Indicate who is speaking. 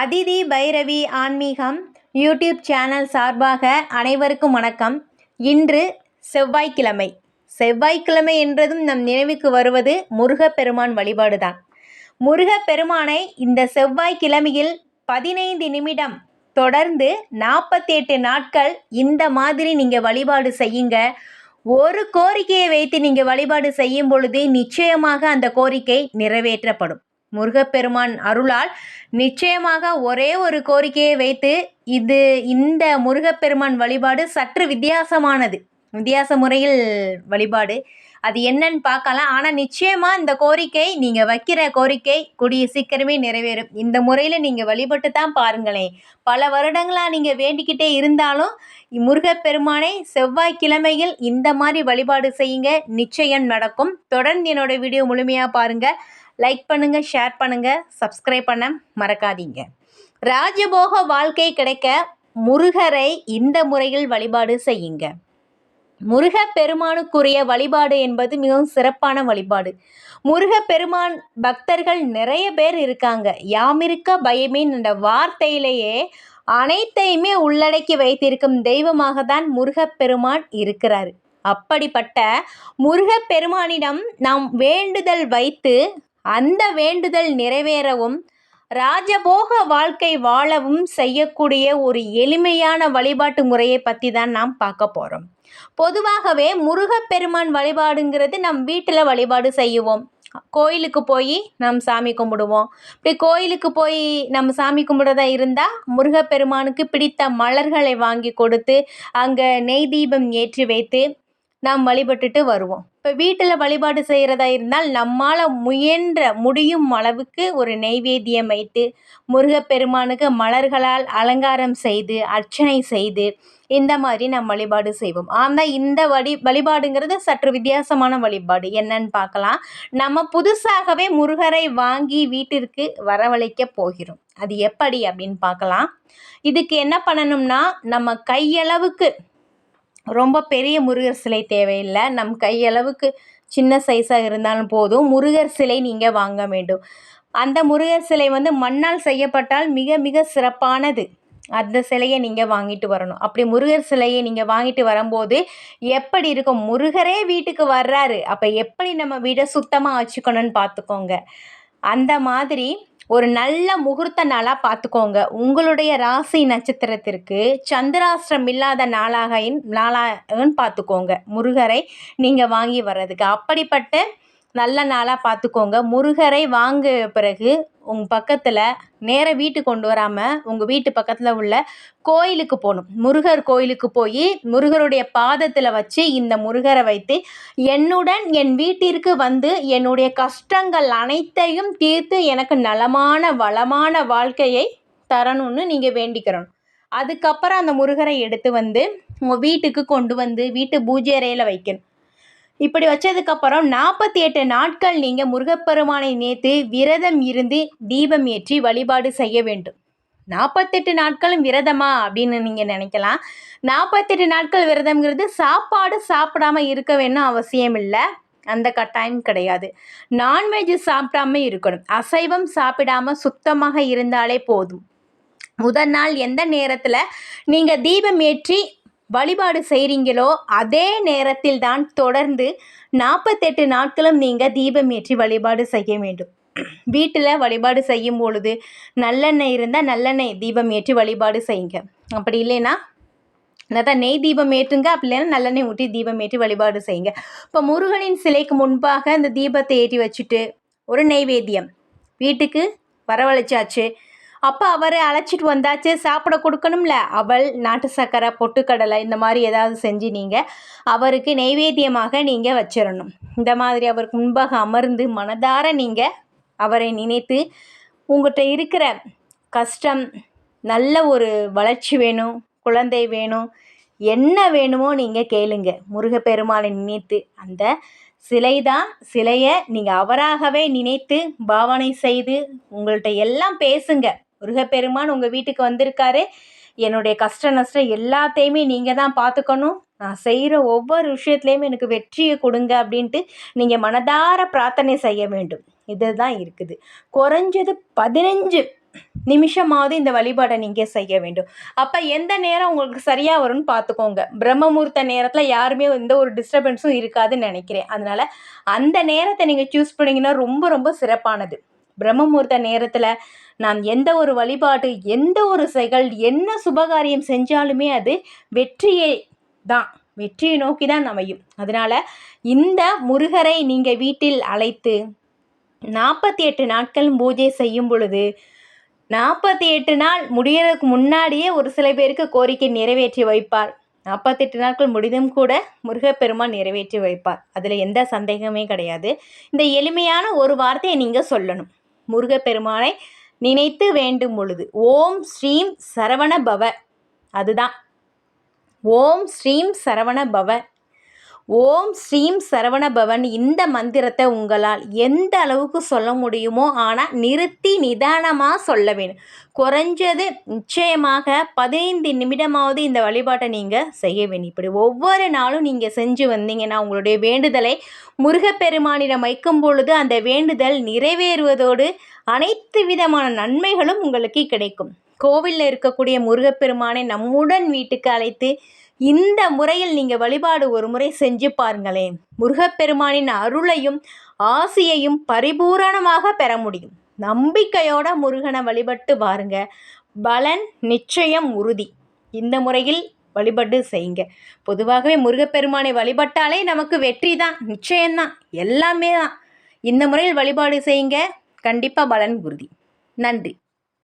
Speaker 1: அதிதி பைரவி ஆன்மீகம் YouTube channel சார்பாக அனைவருக்கும் வணக்கம். இன்று செவ்வாய்க்கிழமை. செவ்வாய்க்கிழமை என்றதும் நம் நினைவுக்கு வருவது முருகப்பெருமான் வழிபாடுதான். முருகப்பெருமானை இந்த செவ்வாய்க்கிழமையில் பதினைந்து நிமிடம் தொடர்ந்து நாற்பத்தி எட்டு நாட்கள் இந்த மாதிரி நீங்கள் வழிபாடு செய்யுங்க. ஒரு கோரிக்கையை வைத்து நீங்கள் வழிபாடு செய்யும் பொழுது நிச்சயமாக அந்த கோரிக்கை நிறைவேற்றப்படும். முருகப்பெருமான் அருளால் நிச்சயமாக ஒரே ஒரு கோரிக்கையை வைத்து இது இந்த முருகப்பெருமான் வழிபாடு சற்று வித்தியாசமானது. வித்தியாச முறையில் வழிபாடு. அது என்னன்னு பார்க்கலாம். ஆனால் நிச்சயமாக இந்த கோரிக்கை நீங்கள் வைக்கிற கோரிக்கை கூடிய சீக்கிரமே நிறைவேறும். இந்த முறையில் நீங்கள் வழிபட்டு தான் பாருங்களேன். பல வருடங்களாக நீங்கள் வேண்டிக்கிட்டே இருந்தாலும் முருகப்பெருமானை செவ்வாய்க்கிழமையில் இந்த மாதிரி வழிபாடு செய்யுங்க. நிச்சயம் நடக்கும். தொடர்ந்து என்னோடய வீடியோ முழுமையாக பாருங்கள் லைக் பண்ணுங்கள் ஷேர் பண்ணுங்கள் சப்ஸ்கிரைப் பண்ண மறக்காதீங்க. ராஜபோக வாழ்க்கை கிடைக்க முருகரை இந்த முறையில் வழிபாடு செய்யுங்க. முருகப்பெருமானுக்குரிய வழிபாடு என்பது மிகவும் சிறப்பான வழிபாடு. முருகப்பெருமான் பக்தர்கள் நிறைய பேர் இருக்காங்க. யாமிருக்க பயமே என்ற வார்த்தையிலேயே அனைத்தையுமே உள்ளடக்கி வைத்திருக்கும் தெய்வமாக தான் முருகப்பெருமான் இருக்கிறார். அப்படிப்பட்ட முருகப்பெருமானிடம் நாம் வேண்டுதல் வைத்து அந்த வேண்டுதல் நிறைவேறவும் ராஜபோக வாழ்க்கை வாழவும் செய்யக்கூடிய ஒரு எளிமையான வழிபாட்டு முறையை பற்றி தான் நாம் பார்க்க போகிறோம் பொதுவாகவே முருகப்பெருமான் வழிபாடுங்கிறது நம் வீட்டில் வழிபாடு செய்வோம். கோயிலுக்கு போய் நம் சாமி கும்பிடுவோம். இப்படி கோயிலுக்கு போய் நம்ம சாமி கும்பிடுறதா இருந்தால் முருகப்பெருமானுக்கு பிடித்த மலர்களை வாங்கி கொடுத்து அங்கே நெய் தீபம் ஏற்றி வைத்து நாம் வழிபட்டுட்டு வருவோம். இப்போ வீட்டில் வழிபாடு செய்கிறதா இருந்தால் நம்மால் முயன்ற முடியும் அளவுக்கு ஒரு நெய்வேத்தியம் வைத்து முருகப்பெருமானுக்கு மலர்களால் அலங்காரம் செய்து அர்ச்சனை செய்து இந்த மாதிரி நாம் வழிபாடு செய்வோம். ஆனால் இந்த வழி வழிபாடுங்கிறது சற்று வித்தியாசமான வழிபாடு. என்னன்னு பார்க்கலாம். நம்ம புதுசாகவே முருகரை வாங்கி வீட்டிற்கு வரவழைக்க போகிறோம். அது எப்படி அப்படின்னு பார்க்கலாம். இதுக்கு என்ன பண்ணணும்னா நம்ம கையளவுக்கு ரொம்ப பெரிய முருகர் சிலை தேவையில்லை. நம் கையளவுக்கு சின்ன சைஸாக இருந்தாலும் போதும். முருகர் சிலை நீங்கள் வாங்க வேண்டும். அந்த முருகர் சிலை வந்து மண்ணால் செய்யப்பட்டால் மிக மிக சிறப்பானது. அந்த சிலையை நீங்கள் வாங்கிட்டு வரணும். அப்படி முருகர் சிலையை நீங்கள் வாங்கிட்டு வரும்போது எப்படி இருக்கும்? முருகரே வீட்டுக்கு வர்றாரு. அப்போ எப்படி நம்ம வீடை சுத்தமாக வச்சுக்கணும்னு பார்த்துக்கோங்க. அந்த மாதிரி ஒரு நல்ல முகூர்த்த நாளாக பார்த்துக்கோங்க உங்களுடைய ராசி நட்சத்திரத்திற்கு சந்திராஷ்டிரம் இல்லாத நாளாக நாளாகன்னு பார்த்துக்கோங்க முருகரை நீங்கள் வாங்கி வர்றதுக்கு. அப்படிப்பட்ட நல்ல நாளாக பார்த்துக்கோங்க முருகரை வாங்க பிறகு உங்கள் பக்கத்தில் நேராக வீட்டுக்கு கொண்டு வராமல் உங்கள் வீட்டு பக்கத்தில் உள்ள கோயிலுக்கு போகணும். முருகர் கோயிலுக்கு போய் முருகருடைய பாதத்தில் வச்சு இந்த முருகரை வைத்து என்னுடன் என் வீட்டிற்கு வந்து என்னுடைய கஷ்டங்கள் அனைத்தையும் தீர்த்து எனக்கு நலமான வளமான வாழ்க்கையை தரணும்னு நீங்கள் வேண்டிக்கிறணும். அதுக்கப்புறம் அந்த முருகரை எடுத்து வந்து உங்கள் வீட்டுக்கு கொண்டு வந்து வீட்டு பூஜை அறையில் வைக்கணும். இப்படி வச்சதுக்கப்புறம் நாற்பத்தி எட்டு நாட்கள் நீங்கள் முருகப்பெருமானை நேற்று விரதம் இருந்து தீபம் ஏற்றி வழிபாடு செய்ய வேண்டும். நாற்பத்தெட்டு நாட்களும் விரதமா அப்படின்னு நீங்கள் நினைக்கலாம். நாற்பத்தெட்டு நாட்கள் விரதம்ங்கிறது சாப்பாடு சாப்பிடாம இருக்க வேணும் அவசியம் இல்லை. அந்த கட்டாயம் கிடையாது. நான்வெஜ் சாப்பிடாம இருக்கணும். அசைவம் சாப்பிடாம சுத்தமாக இருந்தாலே போதும். முதல் நாள் எந்த நேரத்தில் நீங்கள் தீபம் ஏற்றி வழிபாடு செய்கிறீங்களோ அதே நேரத்தில் தான் தொடர்ந்து நாற்பத்தெட்டு நாட்களும் நீங்கள் தீபம் ஏற்றி வழிபாடு செய்ய வேண்டும். வீட்டில் வழிபாடு செய்யும் பொழுது நல்லெண்ணெய் இருந்தால் நல்லெண்ணெய் தீபம் ஏற்றி வழிபாடு செய்யுங்க. அப்படி இல்லைன்னா அதான் நெய் தீபம் ஏற்றுங்க அப்படி இல்லைன்னா நல்லெண்ணெய் ஊற்றி தீபம் ஏற்றி வழிபாடு செய்யுங்க. இப்போ முருகனின் சிலைக்கு முன்பாக அந்த தீபத்தை ஏற்றி வச்சுட்டு ஒரு நெய்வேத்தியம். வீட்டுக்கு வரவழைச்சாச்சு. அப்போ அவரை அழைச்சிட்டு வந்தாச்சு சாப்பிட கொடுக்கணும்ல. அவள் நாட்டு சக்கரை பொட்டுக்கடலை இந்த மாதிரி ஏதாவது செஞ்சு நீங்கள் அவருக்கு நைவேத்தியமாக நீங்கள் வச்சிடணும் இந்த மாதிரி அவருக்கு முன்பாக அமர்ந்து மனதார நீங்கள் அவரை நினைத்து உங்கள்கிட்ட இருக்கிற கஷ்டம் நல்ல ஒரு வளர்ச்சி வேணும் குழந்தை வேணும் என்ன வேணுமோ நீங்கள் கேளுங்க. முருகப்பெருமானை நினைத்து அந்த சிலை தான் சிலையை நீங்கள் அவராகவே நினைத்து பாவனை செய்து உங்கள்கிட்ட எல்லாம் பேசுங்க. முருகப்பெருமான் உங்கள் வீட்டுக்கு வந்திருக்காரு. என்னுடைய கஷ்ட நஷ்டம் எல்லாத்தையுமே நீங்கள் தான் பார்த்துக்கணும் நான் செய்கிற ஒவ்வொரு விஷயத்துலையுமே எனக்கு வெற்றியை கொடுங்க அப்படின்ட்டு நீங்கள் மனதார பிரார்த்தனை செய்ய வேண்டும். இதுதான் இருக்குது. குறைஞ்சது பதினஞ்சு நிமிஷமாவது இந்த வழிபாடை நீங்கள் செய்ய வேண்டும். அப்போ எந்த நேரம் உங்களுக்கு சரியாக வரும்னு பார்த்துக்கோங்க பிரம்மமூர்த்த நேரத்தில் யாருமே எந்த ஒரு டிஸ்டர்பன்ஸும் இருக்காதுன்னு நினைக்கிறேன். அதனால் அந்த நேரத்தை நீங்கள் சூஸ் பண்ணிங்கன்னா ரொம்ப ரொம்ப சிறப்பானது. பிரம்மமுகூர்த்த நேரத்தில் நாம் எந்த ஒரு வழிபாடு எந்த ஒரு செயல் என்ன சுபகாரியம் செஞ்சாலுமே அது வெற்றியை தான் வெற்றியை நோக்கி தான் அமையும். அதனால் இந்த முருகரை நீங்கள் வீட்டில் அழைத்து நாற்பத்தி எட்டு நாட்கள் பூஜை செய்யும் பொழுது நாற்பத்தி எட்டு நாள் முடியறதுக்கு முன்னாடியே ஒரு சில பேருக்கு கோரிக்கை நிறைவேற்றி வைப்பார். நாற்பத்தெட்டு நாட்கள் முடிந்தும் கூட முருகப்பெருமான் நிறைவேற்றி வைப்பார். அதில் எந்த சந்தேகமே கிடையாது. இந்த எளிமையான ஒரு வார்த்தையை நீங்கள் சொல்லணும். முருகப்பெருமானை நினைத்து வேண்டும் பொழுது. ஓம் ஸ்ரீம் சரவண பவ. அதுதான். ஓம் ஸ்ரீம் சரவண பவ. ஓம் ஸ்ரீம் சரவண பவன். இந்த மந்திரத்தை உங்களால் எந்த அளவுக்கு சொல்ல முடியுமோ ஆனால் நிறுத்தி நிதானமாக சொல்ல வேணும். குறைஞ்சது நிச்சயமாக பதினைந்து நிமிடமாவது இந்த வழிபாட்டை நீங்கள் செய்ய வேணும். இப்படி ஒவ்வொரு நாளும் நீங்கள் செஞ்சு வந்தீங்கன்னா உங்களுடைய வேண்டுதலை முருகப்பெருமானிடம் வைக்கும் பொழுது அந்த வேண்டுதல் நிறைவேறுவதோடு அனைத்து விதமான நன்மைகளும் உங்களுக்கு கிடைக்கும். கோவிலில் இருக்கக்கூடிய முருகப்பெருமானை நம்முடன் வீட்டுக்கு அழைத்து இந்த முறையில் நீங்கள் வழிபாடு ஒரு முறை செஞ்சு பாருங்களேன். முருகப்பெருமானின் அருளையும் ஆசியையும் பரிபூரணமாக பெற முடியும். நம்பிக்கையோட முருகனை வழிபட்டு பாருங்க பலன் நிச்சயம் உறுதி. இந்த முறையில் வழிபட்டு செய்யுங்க. பொதுவாகவே முருகப்பெருமானை வழிபட்டாலே நமக்கு வெற்றி தான் நிச்சயம்தான் எல்லாமே தான். இந்த முறையில் வழிபாடு செய்யுங்க. கண்டிப்பாக பலன் உறுதி. நன்றி.